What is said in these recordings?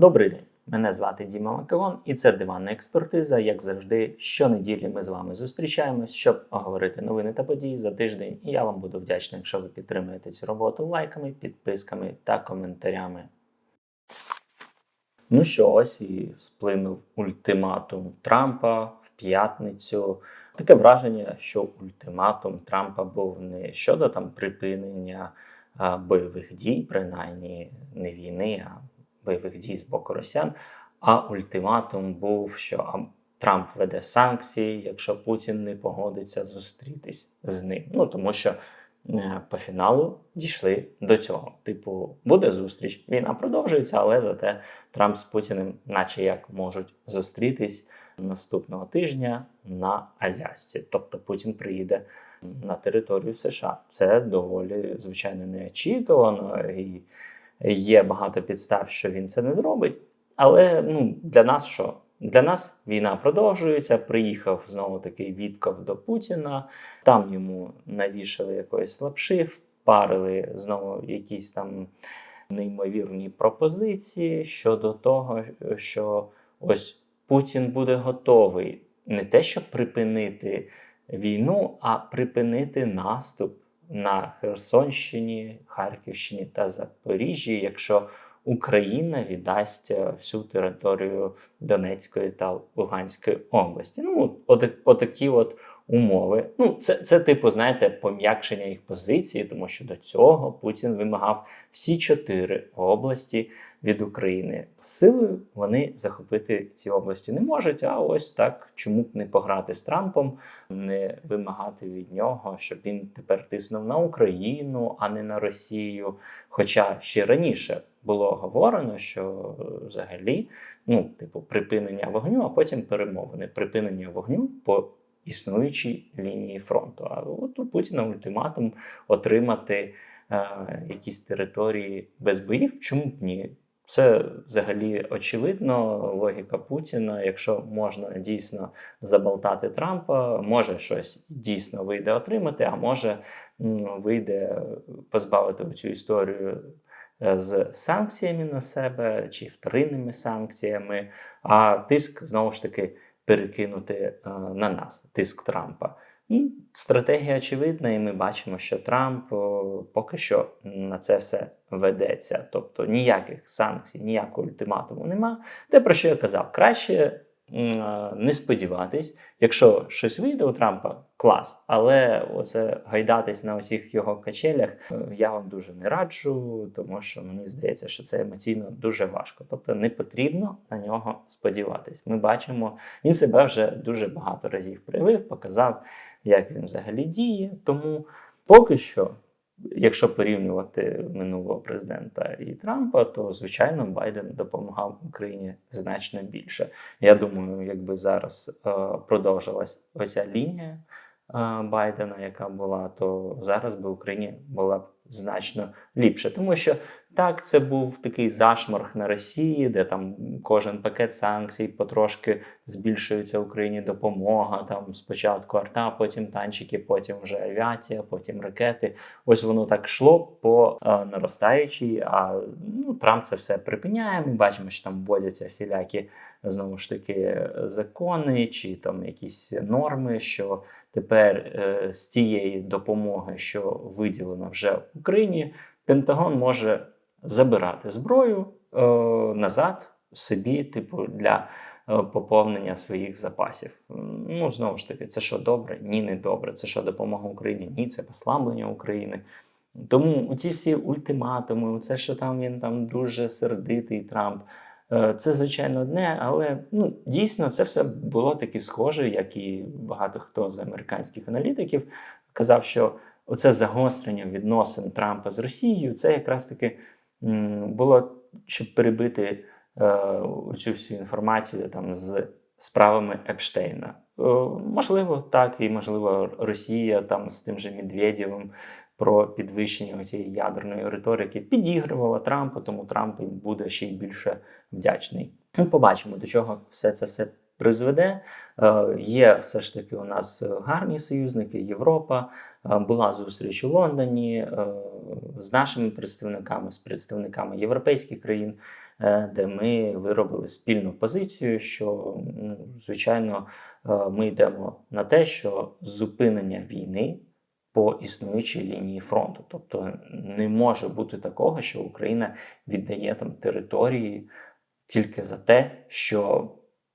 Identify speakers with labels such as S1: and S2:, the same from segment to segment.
S1: Добрий день, мене звати Діма Макалон, і це диванна експертиза. Як завжди, щонеділі ми з вами зустрічаємось, щоб оговорити новини та події за тиждень. І я вам буду вдячний, якщо ви підтримуєте цю роботу лайками, підписками та коментарями. Ну що, ось і сплинув ультиматум Трампа в п'ятницю. Таке враження, що ультиматум Трампа був не щодо там припинення бойових дій, принаймні не війни, а бойових дій з боку росіян. А ультиматум був, що Трамп веде санкції, якщо Путін не погодиться зустрітись з ним. Ну тому що е, по фіналу дійшли до цього. Типу, буде зустріч, війна продовжується, але зате Трамп з Путіним, наче як можуть зустрітись наступного тижня на Алясці. Тобто Путін приїде на територію США. Це доволі звичайно неочікувано, і є багато підстав, що він це не зробить. Але ну, для нас що? Для нас війна продовжується. Приїхав знову таки Вітков до Путіна. Там йому навішали якоїсь лапши, впарили знову якісь там неймовірні пропозиції щодо того, що ось Путін буде готовий не те, щоб припинити війну, а припинити наступ на Херсонщині, Харківщині та Запоріжжі, якщо Україна віддасть е, всю територію Донецької та Луганської області. Ну, от, отакі от умови. Ну, це, це, типу, знаєте, пом'якшення їх позиції, тому що до цього Путін вимагав всі чотири області від України. Силою вони захопити ці області не можуть. А ось так чому б не пограти з Трампом, не вимагати від нього, щоб він тепер тиснув на Україну, а не на Росію. Хоча ще раніше було говорено, що взагалі, ну, типу, припинення вогню, а потім перемовини. Припинення вогню по існуючій лінії фронту. А от у Путіна ультиматум отримати е, якісь території без боїв. Чому б ні? Це взагалі очевидно, логіка Путіна. Якщо можна дійсно заболтати Трампа, може щось дійсно вийде отримати, а може вийде позбавити цю історію е, з санкціями на себе чи вторинними санкціями, а тиск знову ж таки перекинути е, на нас, тиск Трампа. Ну, стратегія очевидна, і ми бачимо, що Трамп поки що на це все ведеться. Тобто ніяких санкцій, ніякого ультиматуму нема. Те, про що я казав, краще не сподіватись, якщо щось вийде у Трампа, клас. Але оце гайдатись на усіх його качелях е, я вам дуже не раджу, тому що мені здається, що це емоційно дуже важко. Тобто не потрібно на нього сподіватись. Ми бачимо, він себе вже дуже багато разів проявив, показав, як він взагалі діє. Тому поки що якщо порівнювати минулого президента і Трампа, то звичайно Байден допомагав Україні значно більше. Я думаю, якби зараз е, продовжилась оця лінія е, Байдена, яка була, то зараз би Україні була б значно ліпше, тому що так, це був такий зашморг на Росії, де там кожен пакет санкцій потрошки збільшується Україні допомога. Там спочатку арта, потім танчики, потім вже авіація, потім ракети. Ось воно так йшло по е, наростаючій. А ну, Трамп це все припиняє. Ми бачимо, що там вводяться всілякі знову ж таки закони чи там якісь норми, що тепер е, з тієї допомоги, що виділена вже Україні, Пентагон може забирати зброю е, назад собі, типу, для е, поповнення своїх запасів. Ну, знову ж таки, це що добре? Ні, не добре. Це що допомога Україні? Ні, це послаблення України. Тому ці всі ультиматуми, це, що там він там дуже сердитий Трамп. Е, це, звичайно, одне, але ну, дійсно це все було таке схоже, як і багато хто з американських аналітиків казав, що оце загострення відносин Трампа з Росією це якраз таки було, щоб перебити е, цю всю інформацію там з справами Епштейна. Е, можливо, так, і можливо, Росія там з тим же Медведєвим про підвищення цієї ядерної риторики підігрувала Трампа, тому Трамп буде ще й більше вдячний. Ми побачимо, до чого все це все призведе. Е, є все ж таки у нас гарні союзники, Європа. Е, була зустріч у Лондоні е, з нашими представниками, з представниками європейських країн. е, де ми виробили спільну позицію, що ну, звичайно е, ми йдемо на те, що зупинення війни по існуючій лінії фронту. Тобто не може бути такого, що Україна віддає там території тільки за те, що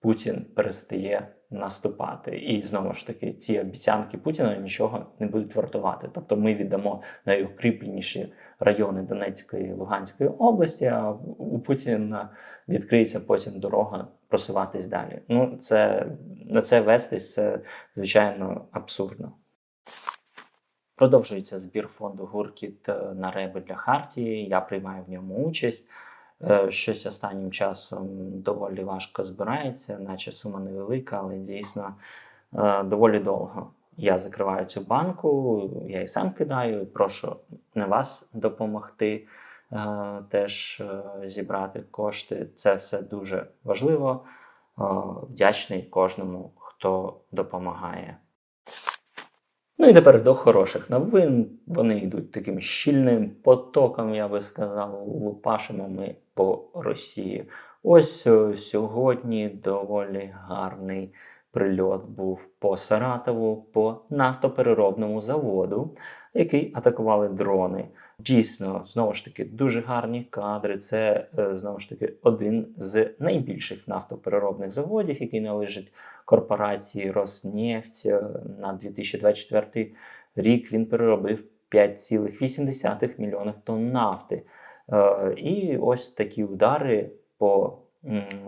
S1: Путін перестає наступати. І знову ж таки, ці обіцянки Путіна нічого не будуть вартувати. Тобто ми віддамо найукріпленіші райони Донецької і Луганської області, а у Путіна відкриється потім дорога просуватись далі. Ну, це на це вестись це звичайно абсурдно. Продовжується збір фонду Гуркіт на реби для Хартії. Я приймаю в ньому участь. Е, Щось останнім часом доволі важко збирається, наче сума невелика, але дійсно е, доволі довго. Я закриваю цю банку, я і сам кидаю. Прошу не вас допомогти е, теж зібрати кошти. Це все дуже важливо. Вдячний кожному, хто допомагає. Ну і тепер до хороших новин. Вони йдуть таким щільним потоком, я би сказав, лупашимо ми по Росії. Ось сьогодні доволі гарний прильот був по Саратову, по нафтопереробному заводу, який атакували дрони. Дійсно, знову ж таки, дуже гарні кадри. Це е, знову ж таки один з найбільших нафтопереробних заводів, який належить корпорації Роснефть. Е, На 2024 рік він переробив 5,8 мільйонів тонн нафти. Е, І ось такі удари по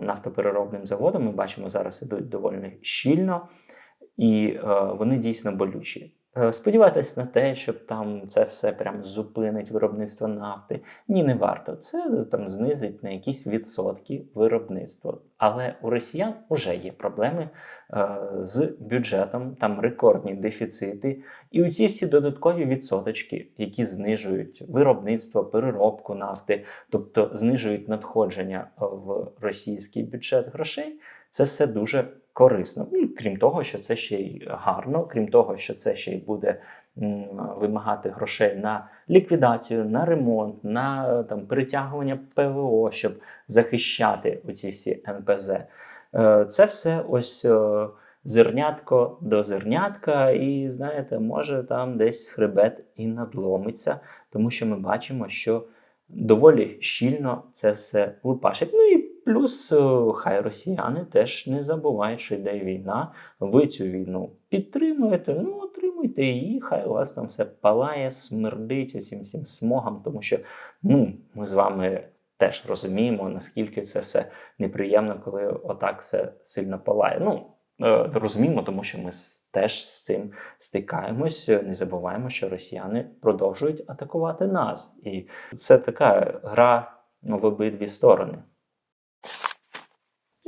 S1: нафтопереробним заводам ми бачимо зараз ідуть доволі щільно, і вони дійсно болючі. Е, Сподіватись на те, щоб там це все прям зупинить виробництво нафти. Ні, не варто. Це там знизить на якісь відсотки виробництво. Але у росіян вже є проблеми е, з бюджетом, там рекордні дефіцити. І оці всі додаткові відсоточки, які знижують виробництво, переробку нафти, тобто знижують надходження в російський бюджет грошей, це все дуже корисно. Ну, крім того, що це ще й гарно, крім того, що це ще й буде вимагати грошей на ліквідацію, на ремонт, на там перетягування ПВО, щоб захищати оці всі НПЗ. Е, Це все ось е, зернятко до зернятка, і знаєте, може там десь хребет і надломиться, тому що ми бачимо, що доволі щільно це все лупашить. Ну і плюс е, хай росіяни теж не забувають, що йде війна. Ви цю війну підтримуєте, ну отримуйте її, хай у вас там все палає, смердить цим всім смогом, тому що ну, ми з вами. Теж розуміємо, наскільки це все неприємно, коли отак все сильно палає. Ну, е, розуміємо, тому що ми теж з цим стикаємось. Не забуваємо, що росіяни продовжують атакувати нас. І це така гра в обидві сторони.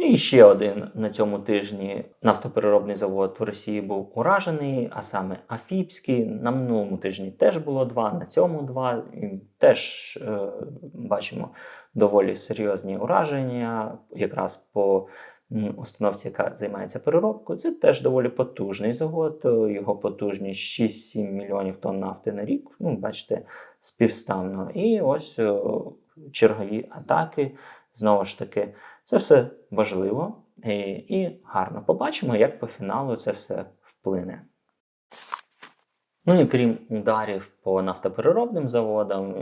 S1: І ще один на цьому тижні нафтопереробний завод в Росії був уражений, а саме Афіпський. На минулому тижні теж було два, на цьому два. І теж е, бачимо доволі серйозні ураження, якраз по установці, яка займається переробкою. Це теж доволі потужний завод. Його потужність 6-7 мільйонів тонн нафти на рік. Ну, бачите, співставно. І ось е, чергові атаки. Знову ж таки, це все важливо і, і гарно. Побачимо, як по фіналу це все вплине. Ну і крім ударів по нафтопереробним заводам,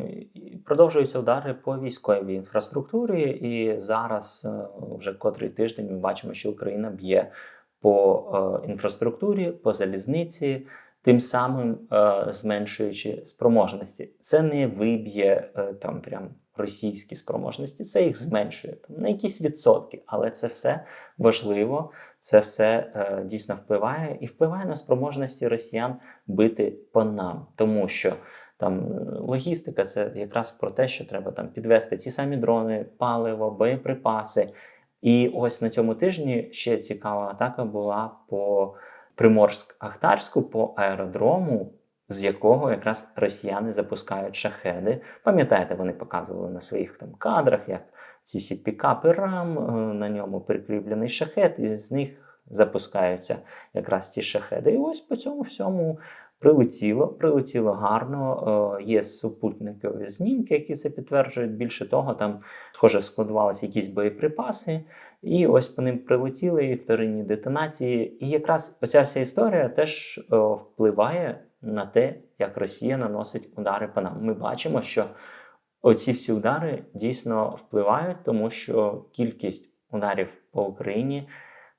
S1: продовжуються удари по військовій інфраструктурі. І зараз, е, вже котрий тиждень, ми бачимо, що Україна б'є по е, інфраструктурі, по залізниці, тим самим е, зменшуючи спроможності. Це не виб'є е, там прям російські спроможності, це їх зменшує там, на якісь відсотки, але це все важливо, це все е, дійсно впливає і впливає на спроможності росіян бити по нам, тому що. Там логістика це якраз про те, що треба там підвести ті самі дрони, паливо, боєприпаси. І ось на цьому тижні ще цікава атака була по Приморськ-Ахтарську, по аеродрому, з якого якраз росіяни запускають шахеди. Пам'ятаєте, вони показували на своїх там кадрах, як ці всі пікапи рам, е, на ньому прикріплений шахет, і з них запускаються якраз ці шахеди. І ось по цьому всьому Прилетіло, прилетіло гарно. е, Є супутникові знімки, які це підтверджують. Більше того, там, схоже, складувалися якісь боєприпаси, і ось по ним прилетіли і вторинні детонації. І якраз оця вся історія теж е, впливає на те, як Росія наносить удари по нам. Ми бачимо, що оці всі удари дійсно впливають, тому що кількість ударів по Україні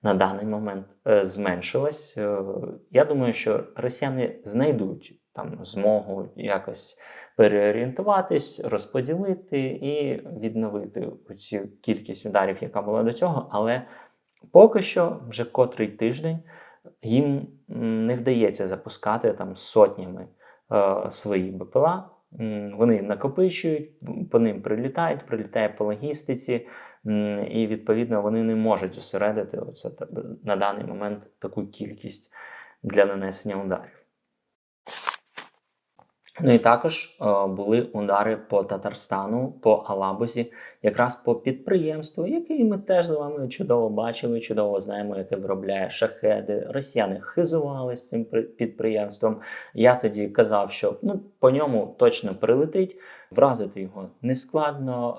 S1: на даний момент е, зменшилась. Е, Я думаю, що росіяни знайдуть там змогу якось переорієнтуватись, розподілити і відновити цю кількість ударів, яка була до цього. Але поки що, вже котрий тиждень, їм не вдається запускати там сотнями е, свої БПЛА. Вони накопичують, по ним прилітають, прилітає по логістиці, і відповідно вони не можуть зосередити оце на даний момент таку кількість для нанесення ударів. Ну і також е, були удари по Татарстану, по Алабузі, якраз по підприємству, яке ми теж з вами чудово бачили, чудово знаємо, яке виробляє шахеди. Росіяни хизувалися цим підприємством. Я тоді казав, що ну по ньому точно прилетить, вразити його не складно.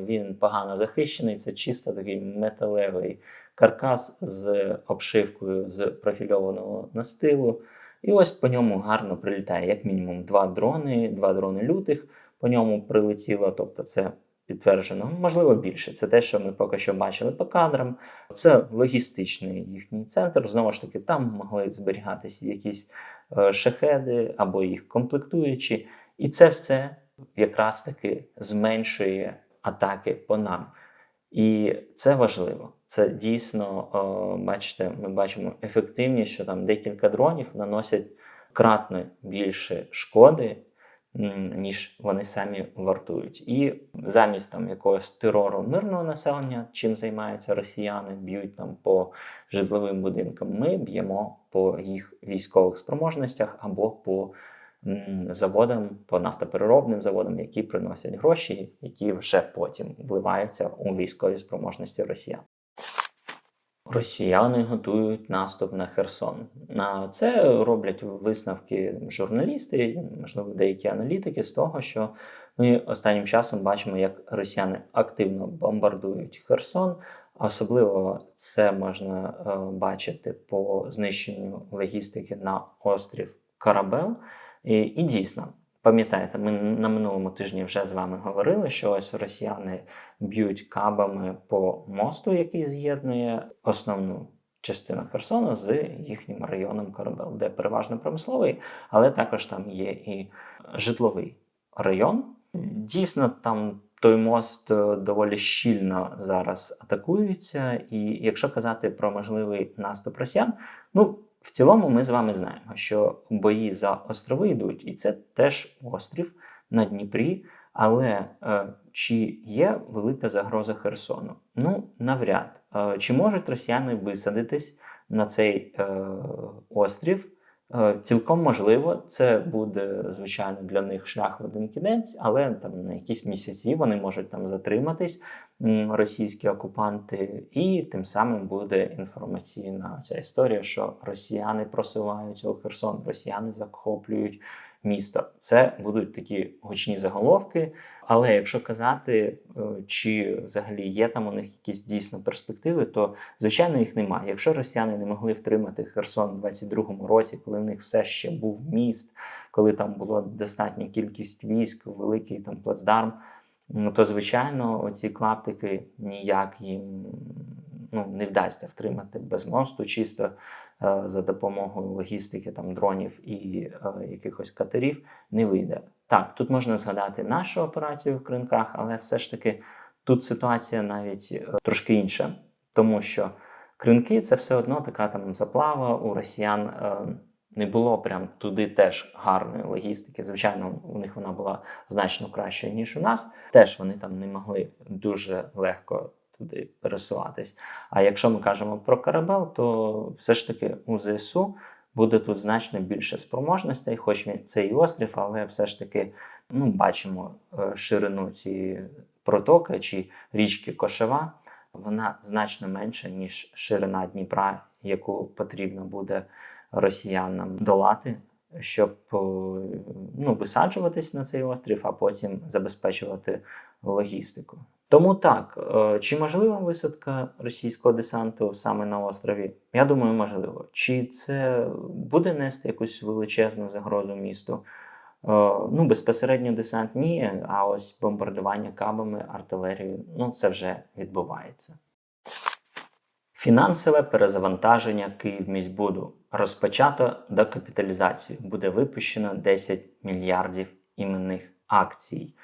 S1: Е, він погано захищений. Це чисто такий металевий каркас з обшивкою з профільованого настилу. І ось по ньому гарно прилітає як мінімум два дрони, два дрони лютих по ньому прилетіло. Тобто, це підтверджено, можливо, більше. Це те, що ми поки що бачили по кадрам. Це логістичний їхній центр. Знову ж таки, там могли зберігатися якісь е, шахеди або їх комплектуючі. І це все якраз таки зменшує атаки по нам. І це важливо. Це дійсно, о, бачите, ми бачимо ефективність, що там декілька дронів наносять кратно більше шкоди, ніж вони самі вартують. І замість там якогось терору мирного населення, чим займаються росіяни, б'ють там по житловим будинкам. Ми б'ємо по їх військових спроможностях або по заводам, по нафтопереробним заводам, які приносять гроші, які вже потім вливаються у військові спроможності росіян. Росіяни готують наступ на Херсон. На це роблять висновки журналісти, можливо, деякі аналітики з того, що ми останнім часом бачимо, як росіяни активно бомбардують Херсон. Особливо це можна е, бачити по знищенню логістики на острів Карабел. І, і дійсно, пам'ятаєте, ми на минулому тижні вже з вами говорили, що ось росіяни б'ють кабами по мосту, який з'єднує основну частину Херсона з їхнім районом Корабел, де переважно промисловий, але також там є і житловий район. Дійсно, там той мост е, доволі щільно зараз атакується. І якщо казати про можливий наступ росіян, ну в цілому ми з вами знаємо, що бої за острови йдуть, і це теж острів на Дніпрі. Але е, чи є велика загроза Херсону? Ну, навряд. Е, чи можуть росіяни висадитись на цей е, острів? Е, цілком можливо, це буде, звичайно, для них шлях в один кінець, але там на якісь місяці вони можуть там затриматись, російські окупанти, і тим самим буде інформаційна ця історія, що росіяни просуваються у Херсон, росіяни захоплюють місто. Це будуть такі гучні заголовки. Але якщо казати, е, чи взагалі є там у них якісь дійсно перспективи, то звичайно їх немає. Якщо росіяни не могли втримати Херсон у 22-му році, коли в них все ще був міст, коли там була достатня кількість військ, великий там плацдарм, ну то звичайно оці клаптики ніяк їм ну, не вдасться втримати без мосту, чисто е, за допомогою логістики, там дронів і е, якихось катерів не вийде. Так, тут можна згадати нашу операцію в кринках, але все ж таки тут ситуація навіть е, трошки інша, тому що кринки це все одно така там заплава у росіян. Е, не було прям туди теж гарної логістики. Звичайно, у них вона була значно кращою, ніж у нас. Теж вони там не могли дуже легко туди пересуватись. А якщо ми кажемо про корабел, то все ж таки у ЗСУ буде тут значно більше спроможностей, хоч він це і острів, але все ж таки ну, бачимо е, ширину цієї протоки чи річки Кошева. Вона значно менша, ніж ширина Дніпра, яку потрібно буде росіянам долати щоб е, ну, висаджуватись на цей острів, а потім забезпечувати логістику. Тому так, е, чи можлива висадка російського десанту саме на острові? Я думаю, можливо. Чи це буде нести якусь величезну загрозу місту? Е, Ну, безпосередньо десант ні, а ось бомбардування кабами, артилерією, ну це вже відбувається. Фінансове перезавантаження Київміськбуду розпочато докапіталізацію. Буде випущено 10 мільярдів іменних акцій.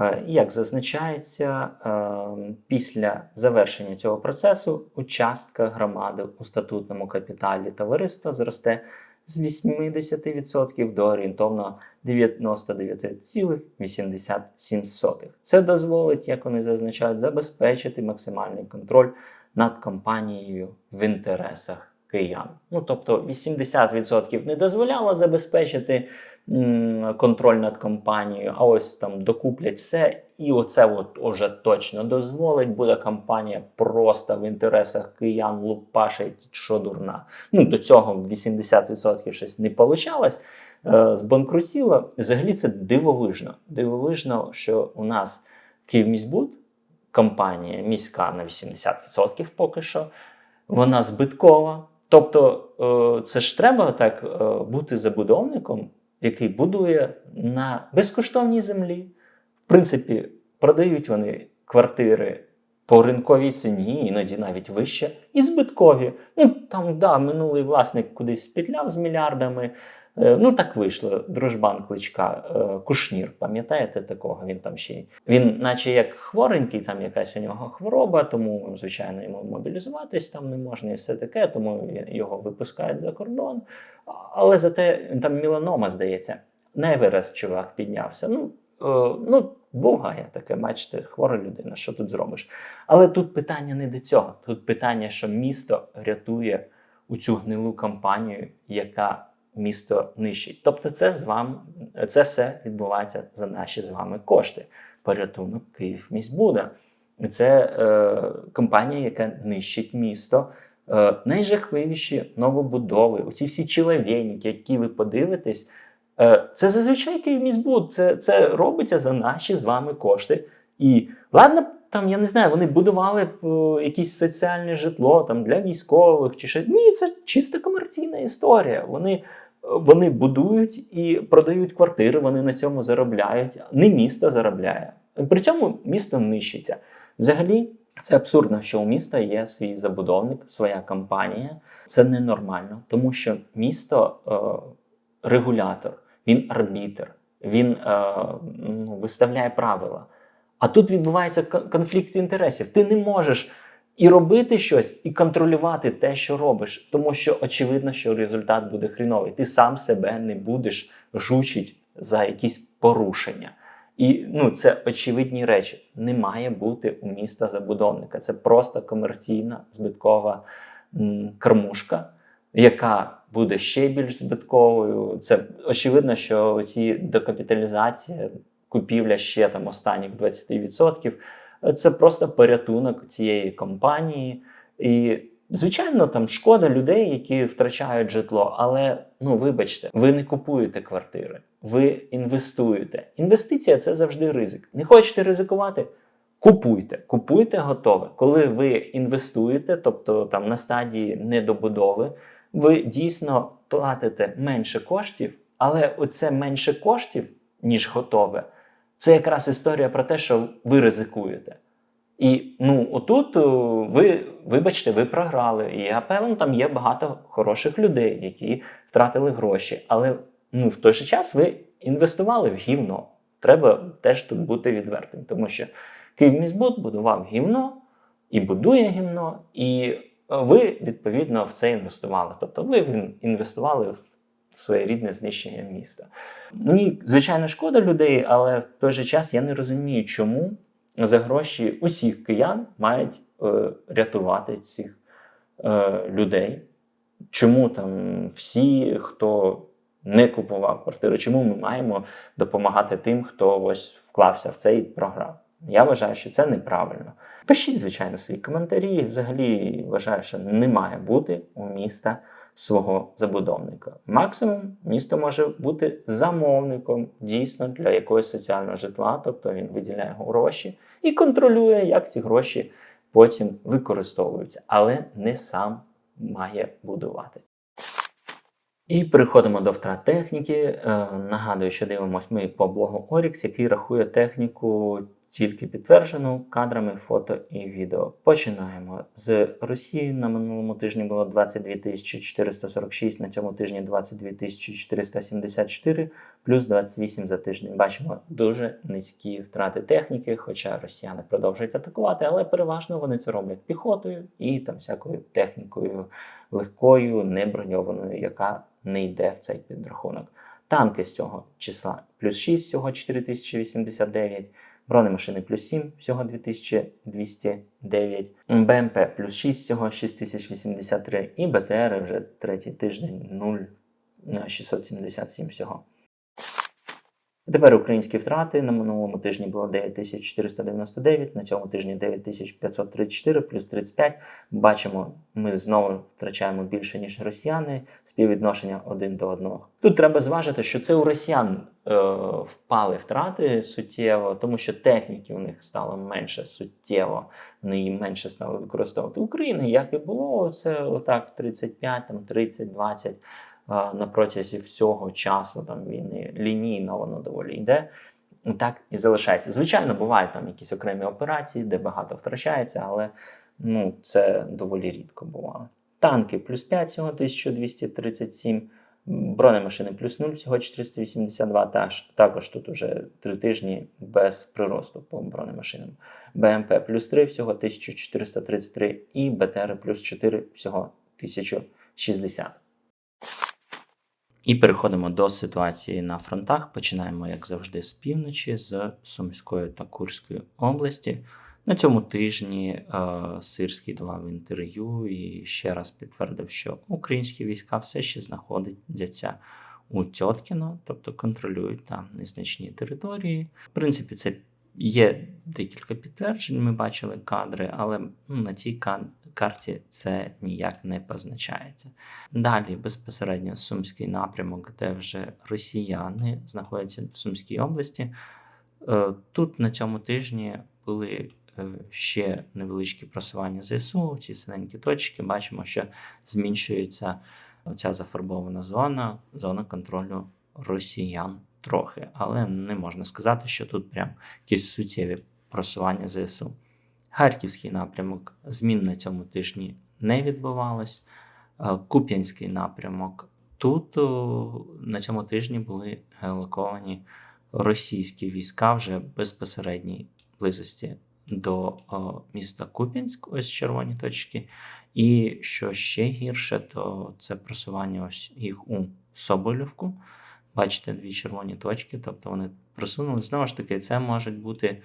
S1: Е, Як зазначається, е, після завершення цього процесу участка громади у статутному капіталі товариства зросте з 80% до орієнтовно 99,87. Це дозволить, як вони зазначають, забезпечити максимальний контроль над компанією в інтересах киян. Ну тобто 80% не дозволяло забезпечити м, контроль над компанією, а ось там докуплять все, і оце от уже точно дозволить. Буде компанія просто в інтересах киян лупашить, що дурна. Ну до цього 80% щось не получалось. е, Збанкрутіло. Взагалі це дивовижно. Дивовижно, що у нас Київміськбуд, компанія міська на 80% поки що, вона збиткова. Тобто, е, це ж треба так е, бути забудовником, який будує на безкоштовній землі. В принципі, продають вони квартири по ринковій ціні, іноді навіть вище, і збиткові. Ну там да, минулий власник кудись петляв з мільярдами. Е, Ну, так вийшло. Дружбан кличка е, Кушнір, пам'ятаєте такого? Він там ще він, наче як хворенький, там якась у нього хвороба, тому звичайно йому мобілізуватись там не можна і все таке, тому його випускають за кордон. Але зате там міланома, здається, Еверест чувак піднявся. Ну, е, ну буває таке, бачите, хвора людина, що тут зробиш? Але тут питання не до цього. Тут питання, що місто рятує у цю гнилу кампанію, яка місто нищить. Тобто, це з вами це все відбувається за наші з вами кошти. Порятунок Київ міськбуда. Це е, компанія, яка нищить місто. Е, найжахливіші новобудови, оці всі чоловіки, які ви подивитесь, е, це зазвичай Київміськбуд. Це, це робиться за наші з вами кошти. І ладно, там я не знаю, вони будували б е, якесь соціальне житло там для військових чи ще ні, це чисто комерційна історія. Вони, вони будують і продають квартири, вони на цьому заробляють. Не місто заробляє. При цьому місто нищиться. Взагалі, це абсурдно, що у міста є свій забудовник, своя компанія. Це ненормально, тому що місто е, регулятор, він арбітр, він е, ну, виставляє правила. А тут відбувається конфлікт інтересів. Ти не можеш і робити щось, і контролювати те, що робиш, тому що очевидно, що результат буде хріновий. Ти сам себе не будеш жучить за якісь порушення. І ну, це очевидні речі. Не має бути у міста забудовника. Це просто комерційна збиткова м, кормушка, яка буде ще більш збитковою. Це очевидно, що ці докапіталізація, купівля ще там останніх 20%, це просто порятунок цієї компанії. І, звичайно, там шкода людей, які втрачають житло, але ну вибачте, ви не купуєте квартири, ви інвестуєте. Інвестиція це завжди ризик. Не хочете ризикувати? Купуйте, купуйте готове. Коли ви інвестуєте, тобто там на стадії недобудови, ви дійсно платите менше коштів, але оце менше коштів, ніж готове, це якраз історія про те, що ви ризикуєте. І ну, отут ви, вибачте, ви програли. І я певно, там є багато хороших людей, які втратили гроші. Але ну, в той же час ви інвестували в гівно. Треба теж тут бути відвертим, тому що Київміськбуд будував гівно і будує гівно, і е, ви відповідно в це інвестували. Тобто ви інвестували в своє рідне знищення міста. Мені, звичайно, шкода людей, але в той же час я не розумію, чому за гроші усіх киян мають е, рятувати цих е, людей. Чому там всі, хто не купував квартиру, чому ми маємо допомагати тим, хто ось вклався в цей програм? Я вважаю, що це неправильно. Пишіть, звичайно, свої коментарі. Взагалі вважаю, що не має бути у міста свого забудовника. Максимум місто може бути замовником дійсно для якогось соціального житла, тобто він виділяє гроші і контролює, як ці гроші потім використовуються, але не сам має будувати. І переходимо до втрат техніки. Е, Нагадую, що дивимося ми по блогу Orix, який рахує техніку тільки підтверджену кадрами фото і відео. Починаємо з Росії. На минулому тижні було 22 446, на цьому тижні 22 474, плюс 28 за тиждень. Бачимо дуже низькі втрати техніки, хоча росіяни продовжують атакувати, але переважно вони це роблять піхотою і там всякою технікою легкою, неброньованою, яка не йде в цей підрахунок. Танки з цього числа плюс 6, всього 4089, бронемашини плюс 7, всього 2209, БМП плюс 6, всього 6083 і БТР вже третій тиждень 0 677 всього. Тепер українські втрати на минулому тижні було 9499, на цьому тижні 9534 плюс 35. Бачимо, ми знову втрачаємо більше, ніж росіяни, співвідношення один до одного. Тут треба зважити, що це у росіян е, впали втрати суттєво, тому що техніки у них стало менше суттєво, вони її менше стали використовувати. України, як і було, це отак 35, там 30, 20 на протязі всього часу там війни лінійно воно доволі йде. Так і залишається. Звичайно, бувають там якісь окремі операції, де багато втрачається, але ну, це доволі рідко бувало. Танки плюс 5, всього 1237, бронемашини плюс 0, всього 482. Таж, також тут вже 3 тижні без приросту по бронемашинам. БМП плюс 3, всього 1433 і БТР плюс 4, всього 1060. І переходимо до ситуації на фронтах. Починаємо, як завжди, з півночі, з Сумської та Курської області. На цьому тижні е, Сирський давав інтерв'ю і ще раз підтвердив, що українські війська все ще знаходяться у Тьоткіно, тобто контролюють там незначні території. В принципі, це є декілька підтверджень. Ми бачили кадри, але ну, на цій карті це ніяк не позначається. Далі безпосередньо Сумський напрямок, де вже росіяни знаходяться в Сумській області. Е, тут на цьому тижні були е, ще невеличкі просування ЗСУ, ці синенькі точки. Бачимо, що зміншується ця зафарбована зона, зона контролю росіян трохи, але не можна сказати, що тут прям якісь суттєві просування ЗСУ. Харківський напрямок змін на цьому тижні не відбувалось. Е, Куп'янський напрямок. Тут на цьому тижні були геолоковані російські війська вже безпосередній близості до міста Куп'янськ, ось червоні точки. І що ще гірше, то це просування ось їх у Соболівку. Бачите, дві червоні точки, тобто вони просунули. Знову ж таки, це можуть бути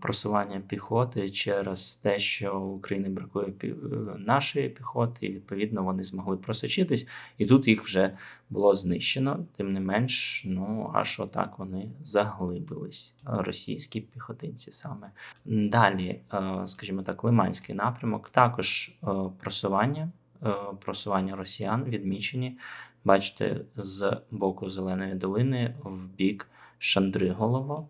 S1: просування піхоти через те, що в Україні бракує е, нашої піхоти, і відповідно вони змогли просочитись, і тут їх вже було знищено. Тим не менш, ну аж отак вони заглибились, російські піхотинці саме. Далі, е, скажімо так, Лиманський напрямок, також е, просування. Просування росіян відмічені, бачите, з боку Зеленої долини в бік Шандриголово.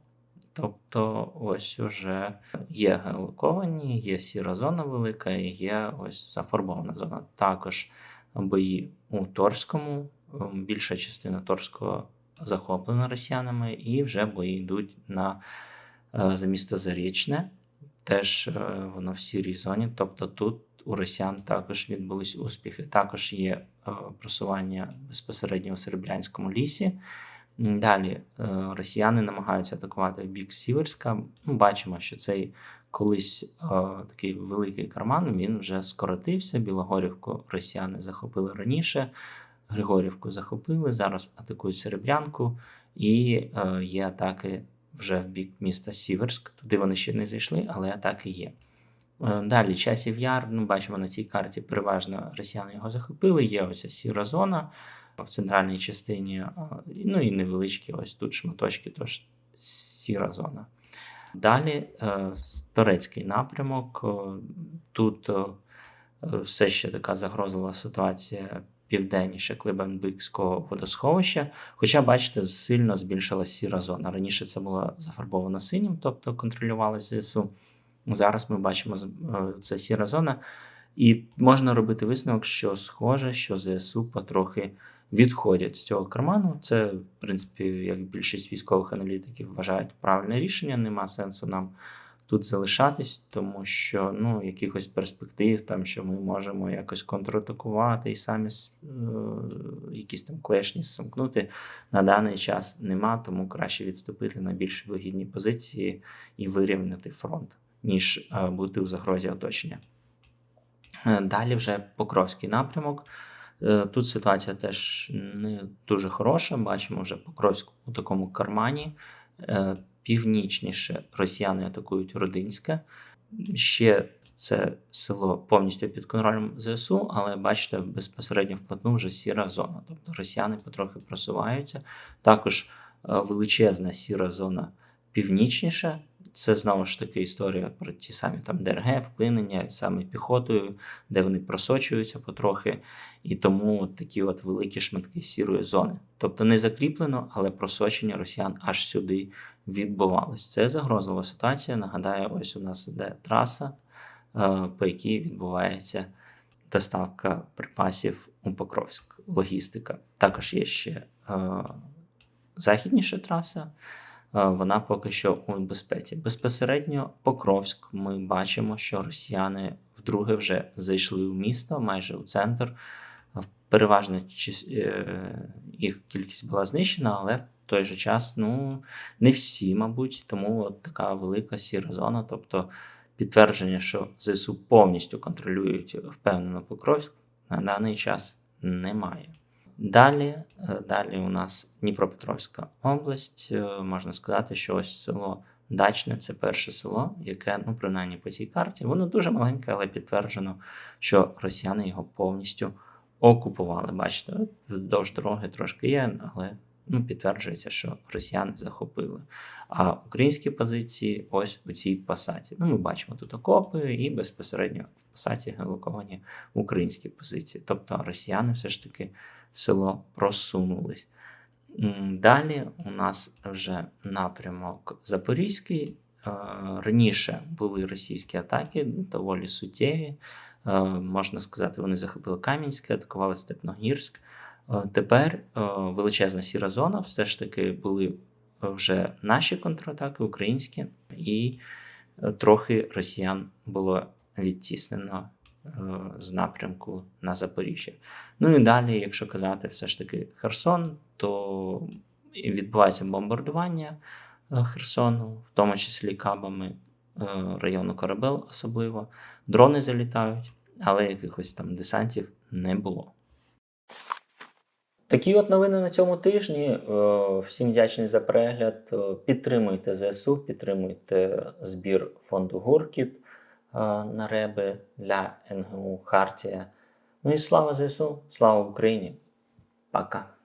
S1: Тобто, ось уже є геолоковані, є сіра зона велика і є ось зафарбована зона. Також бої у Торському, більша частина Торського захоплена росіянами, і вже бої йдуть на е, за місто Зарічне, теж е, воно в сірій зоні. Тобто тут у росіян також відбулись успіхи. Також є е, просування безпосередньо у Серебрянському лісі. Далі е, росіяни намагаються атакувати в бік Сіверська. Ми бачимо, що цей колись е, такий великий карман він вже скоротився. Білогорівку росіяни захопили раніше, Григорівку захопили, зараз атакують Серебрянку, і е, є атаки вже в бік міста Сіверськ. Туди вони ще не зайшли, але атаки є. Далі часів яр, ну, бачимо на цій карті, переважно росіяни його захопили. Є ось сіра зона в центральній частині, ну і невеличкі ось тут шматочки, тож сіра зона. Далі е, турецький напрямок. Тут все ще така загрозлива ситуація південніше Клибенбикського водосховища. Хоча, бачите, сильно збільшилася сіра зона. Раніше це було зафарбовано синім, тобто контролювалося ЗСУ. Зараз ми бачимо е, це сіра зона. І можна робити висновок, що схоже, що ЗСУ потрохи відходять з цього карману. Це, в принципі, як більшість військових аналітиків вважають правильне рішення. Нема сенсу нам тут залишатись, тому що ну, якихось перспектив, там, що ми можемо якось контратакувати і самі е, якісь там клешні сомкнути на даний час нема, тому краще відступити на більш вигідні позиції і вирівняти фронт, ніж е, бути у загрозі оточення. Е, Далі вже Покровський напрямок. Е, Тут ситуація теж не дуже хороша. Бачимо вже Покровськ у такому кармані. Е, Північніше росіяни атакують Родинське. Ще це село повністю під контролем ЗСУ, але бачите, безпосередньо вплотну вже сіра зона. Тобто росіяни потрохи просуваються. Також е, величезна сіра зона північніше. Це знову ж таки історія про ті самі там ДРГ, вклинення саме піхотою, де вони просочуються потрохи, і тому такі от великі шматки сірої зони. Тобто не закріплено, але просочення росіян аж сюди відбувалось. Це загрозлива ситуація. Нагадаю, ось у нас іде траса, е, по якій відбувається доставка припасів у Покровськ, логістика. Також є ще е, західніша траса. Вона поки що у безпеці. Безпосередньо Покровськ ми бачимо, що росіяни вдруге вже зайшли в місто, майже у центр. Переважна е, їх кількість була знищена, але в той же час ну, не всі, мабуть, тому от така велика сіра зона. Тобто підтвердження, що ЗСУ повністю контролюють впевнено Покровськ, на даний час немає. Далі, е, далі у нас Дніпропетровська область. Е, Можна сказати, що ось село Дачне це перше село, яке, ну, принаймні по цій карті, воно дуже маленьке, але підтверджено, що росіяни його повністю окупували. Бачите, вздовж дороги трошки є, але ну, підтверджується, що росіяни захопили. А українські позиції ось у цій пасаті. Ну, ми бачимо тут окопи і безпосередньо в пасаті гелоковані українські позиції. Тобто росіяни все ж таки в село просунулись. Далі у нас вже напрямок Запорізький. Е, Раніше були російські атаки, доволі суттєві. Е, Можна сказати, вони захопили Кам'янське, атакували Степногірськ. Е, Тепер е, величезна сіра зона, все ж таки були вже наші контратаки, українські, і е, трохи росіян було відтіснено е, з напрямку на Запоріжжя. Ну і далі, якщо казати все ж таки Херсон, то відбувається бомбардування е, Херсону, в тому числі кабами е, району Корабел особливо. Дрони залітають, але якихось там десантів не було. Такі от новини на цьому тижні. Е, Всім вдячний за перегляд. Е, Підтримуйте ЗСУ, підтримуйте збір фонду Гуркіт е, на реби для НГУ Хартія. Ну і слава ЗСУ, слава Україні. Пока.